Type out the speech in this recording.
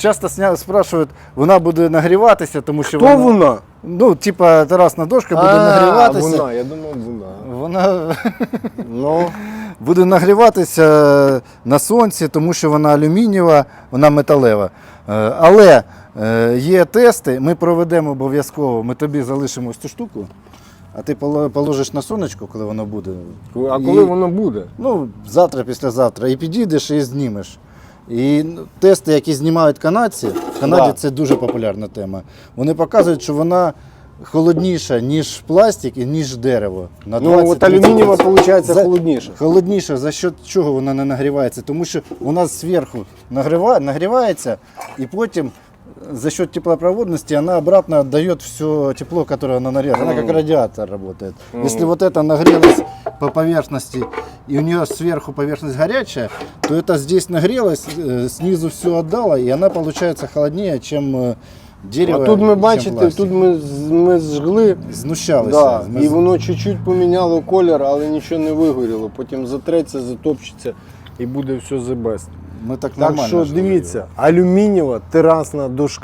часто сня... спрашують, вона буде нагріватися, тому що Хто вона? Ну, типа терасна дошка буде А, нагріватися. Вона, я думав, вона. Вона Ну, буде нагріватися на сонці, тому що вона алюмінієва, вона металева. Е, Але е, є тести, ми проведемо обов'язково, ми тобі залишимо ось цю штуку, а ти поло- положиш на сонечко, коли воно буде. а І- коли воно буде? Ну, завтра, післязавтра, і підійдеш і знімеш. І тести, які знімають канадці, в Канаді це дуже популярна тема. Вони показують, що вона холодніша, ніж пластик і ніж дерево. На Ну, от 20-30%. алюмінієва, виходить, За- холодніше. Холодніше, за що чого вона не нагрівається? Тому що вона зверху нагріва, нагрівається, і потім за счет теплопроводности она обратно отдает все тепло, которое она нарезала. Она как радиатор работает. Если вот это нагрелось по поверхности, и у нее сверху поверхность горячая, то это здесь нагрелось, э, снизу все отдало, и она получается холоднее, чем э, дерево. А тут ми чем бачите, пластик. тут ми, з- ми зжгли. знущалися. Да, Ми і з- воно чуть-чуть поміняло колір, але нічого не вигоріло. Потім затреться, затопчеться і буде все the best. Ми так Так нормально що жили. дивіться, алюмінієва терасна дошка.